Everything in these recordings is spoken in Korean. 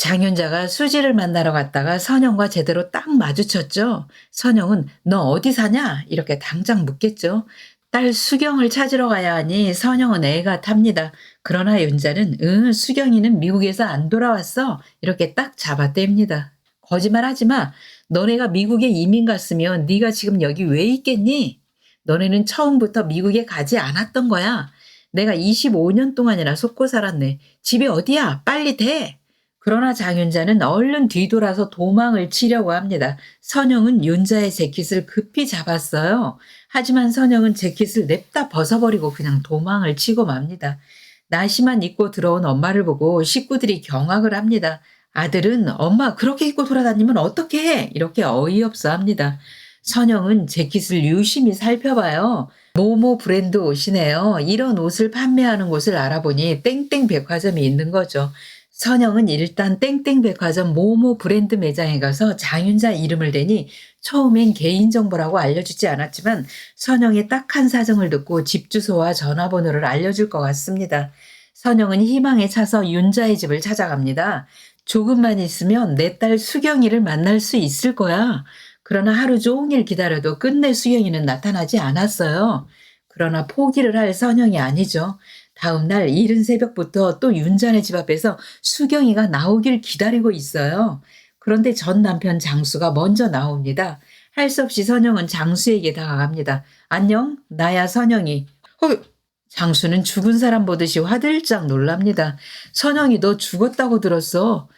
장윤자가 수지를 만나러 갔다가 선영과 제대로 딱 마주쳤죠. 선영은 너 어디 사냐? 이렇게 당장 묻겠죠. 딸 수경을 찾으러 가야 하니 선영은 애가 탑니다. 그러나 윤자는 응 수경이는 미국에서 안 돌아왔어. 이렇게 딱 잡아댑니다. 거짓말하지 마. 너네가 미국에 이민 갔으면 네가 지금 여기 왜 있겠니? 너네는 처음부터 미국에 가지 않았던 거야. 내가 25년 동안이나 속고 살았네. 집이 어디야? 빨리 대! 그러나 장윤자는 얼른 뒤돌아서 도망을 치려고 합니다. 선영은 윤자의 재킷을 급히 잡았어요. 하지만 선영은 재킷을 냅다 벗어버리고 그냥 도망을 치고 맙니다. 나시만 입고 들어온 엄마를 보고 식구들이 경악을 합니다. 아들은 엄마 그렇게 입고 돌아다니면 어떻게 해? 이렇게 어이없어 합니다. 선영은 재킷을 유심히 살펴봐요. 모모 브랜드 옷이네요. 이런 옷을 판매하는 곳을 알아보니 땡땡 백화점이 있는 거죠. 선영은 일단 땡땡 백화점 모모 브랜드 매장에 가서 장윤자 이름을 대니 처음엔 개인정보라고 알려주지 않았지만 선영의 딱한 사정을 듣고 집 주소와 전화번호를 알려줄 것 같습니다. 선영은 희망에 차서 윤자의 집을 찾아갑니다. 조금만 있으면 내 딸 수경이를 만날 수 있을 거야. 그러나 하루 종일 기다려도 끝내 수경이는 나타나지 않았어요. 그러나 포기를 할 선영이 아니죠. 다음 날 이른 새벽부터 또 윤자네 집 앞에서 수경이가 나오길 기다리고 있어요. 그런데 전 남편 장수가 먼저 나옵니다. 할 수 없이 선영은 장수에게 다가갑니다. 안녕, 나야 선영이. 어, 장수는 죽은 사람 보듯이 화들짝 놀랍니다. 선영이 너 죽었다고 들었어.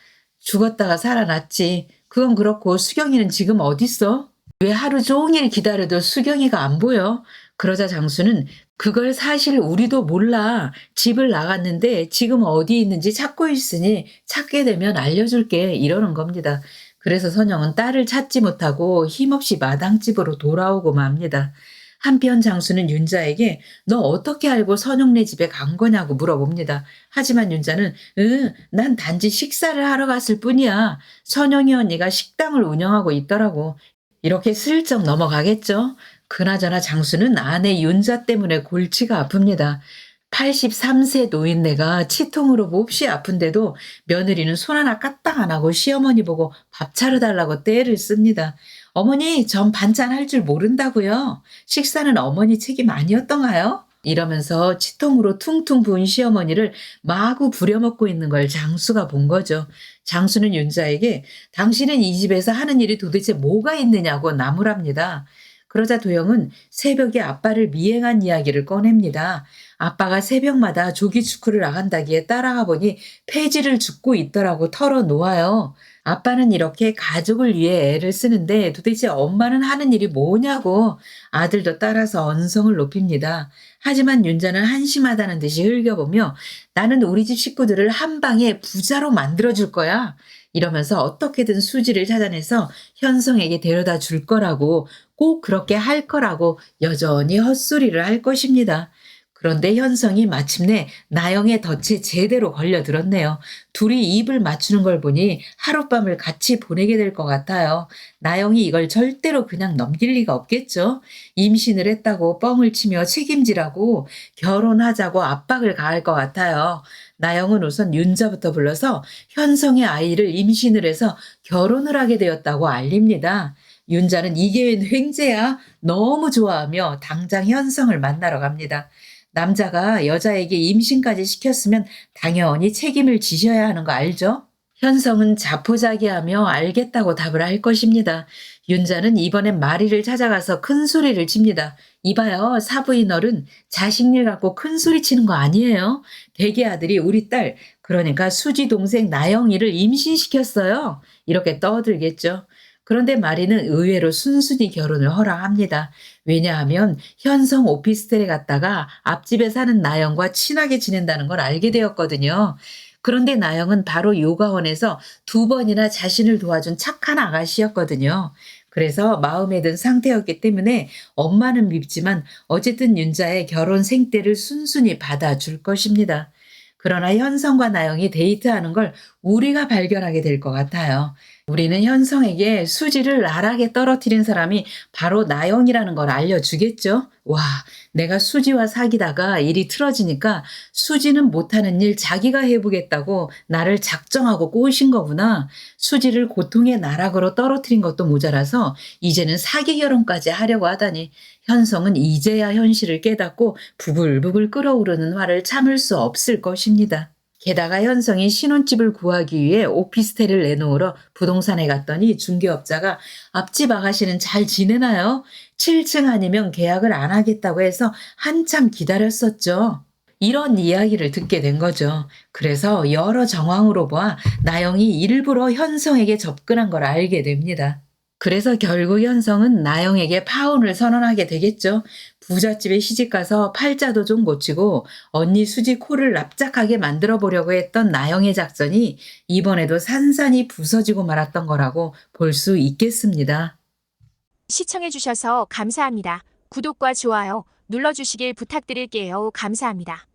죽었다가 살아났지. 그건 그렇고 수경이는 지금 어딨어? 왜 하루 종일 기다려도 수경이가 안 보여? 그러자 장수는 그걸 사실 우리도 몰라. 집을 나갔는데 지금 어디 있는지 찾고 있으니 찾게 되면 알려줄게. 이러는 겁니다. 그래서 선영은 딸을 찾지 못하고 힘없이 마당집으로 돌아오고 맙니다. 한편 장수는 윤자에게 너 어떻게 알고 선영네 집에 간 거냐고 물어봅니다. 하지만 윤자는 응, 난 단지 식사를 하러 갔을 뿐이야. 선영이 언니가 식당을 운영하고 있더라고. 이렇게 슬쩍 넘어가겠죠. 그나저나 장수는 아내 윤자 때문에 골치가 아픕니다. 83세 노인네가 치통으로 몹시 아픈데도 며느리는 손 하나 까딱 안 하고 시어머니 보고 밥 차려달라고 떼를 씁니다. 어머니, 전 반찬 할 줄 모른다고요. 식사는 어머니 책임 아니었던가요? 이러면서 치통으로 퉁퉁 부은 시어머니를 마구 부려먹고 있는 걸 장수가 본 거죠. 장수는 윤자에게 당신은 이 집에서 하는 일이 도대체 뭐가 있느냐고 나무랍니다. 그러자 도영은 새벽에 아빠를 미행한 이야기를 꺼냅니다. 아빠가 새벽마다 조기 축구를 나간다기에 따라가 보니 폐지를 죽고 있더라고 털어놓아요. 아빠는 이렇게 가족을 위해 애를 쓰는데 도대체 엄마는 하는 일이 뭐냐고 아들도 따라서 언성을 높입니다. 하지만 윤자는 한심하다는 듯이 흘겨보며 나는 우리 집 식구들을 한 방에 부자로 만들어줄 거야. 이러면서 어떻게든 수지를 찾아내서 현성에게 데려다 줄 거라고 꼭 그렇게 할 거라고 여전히 헛소리를 할 것입니다. 그런데 현성이 마침내 나영의 덫에 제대로 걸려들었네요. 둘이 입을 맞추는 걸 보니 하룻밤을 같이 보내게 될 것 같아요. 나영이 이걸 절대로 그냥 넘길 리가 없겠죠. 임신을 했다고 뻥을 치며 책임지라고 결혼하자고 압박을 가할 것 같아요. 나영은 우선 윤자부터 불러서 현성의 아이를 임신을 해서 결혼을 하게 되었다고 알립니다. 윤자는 웬 횡재야? 너무 좋아하며 당장 현성을 만나러 갑니다. 남자가 여자에게 임신까지 시켰으면 당연히 책임을 지셔야 하는 거 알죠? 현성은 자포자기하며 알겠다고 답을 할 것입니다. 윤자는 이번엔 마리를 찾아가서 큰 소리를 칩니다. 이봐요, 사부인어른 자식 일 갖고 큰 소리 치는 거 아니에요? 대개 아들이 우리 딸, 그러니까 수지 동생 나영이를 임신시켰어요. 이렇게 떠들겠죠. 그런데 마리는 의외로 순순히 결혼을 허락합니다. 왜냐하면 현성 오피스텔에 갔다가 앞집에 사는 나영과 친하게 지낸다는 걸 알게 되었거든요. 그런데 나영은 바로 요가원에서 두 번이나 자신을 도와준 착한 아가씨였거든요. 그래서 마음에 든 상태였기 때문에 엄마는 밉지만 어쨌든 윤자의 결혼 생떼를 순순히 받아줄 것입니다. 그러나 현성과 나영이 데이트하는 걸 우리가 발견하게 될 것 같아요. 우리는 현성에게 수지를 나락에 떨어뜨린 사람이 바로 나영이라는 걸 알려주겠죠? 와, 내가 수지와 사귀다가 일이 틀어지니까 수지는 못하는 일 자기가 해보겠다고 나를 작정하고 꼬신 거구나. 수지를 고통의 나락으로 떨어뜨린 것도 모자라서 이제는 사기 결혼까지 하려고 하다니 현성은 이제야 현실을 깨닫고 부글부글 끓어오르는 화를 참을 수 없을 것입니다. 게다가 현성이 신혼집을 구하기 위해 오피스텔을 내놓으러 부동산에 갔더니 중개업자가 앞집 아가씨는 잘 지내나요? 7층 아니면 계약을 안 하겠다고 해서 한참 기다렸었죠. 이런 이야기를 듣게 된 거죠. 그래서 여러 정황으로 보아 나영이 일부러 현성에게 접근한 걸 알게 됩니다. 그래서 결국 현성은 나영에게 파혼을 선언하게 되겠죠. 부잣집에 시집가서 팔자도 좀 고치고 언니 수지 코를 납작하게 만들어 보려고 했던 나영의 작전이 이번에도 산산이 부서지고 말았던 거라고 볼 수 있겠습니다. 시청해주셔서 감사합니다. 구독과 좋아요 눌러주시길 부탁드릴게요. 감사합니다.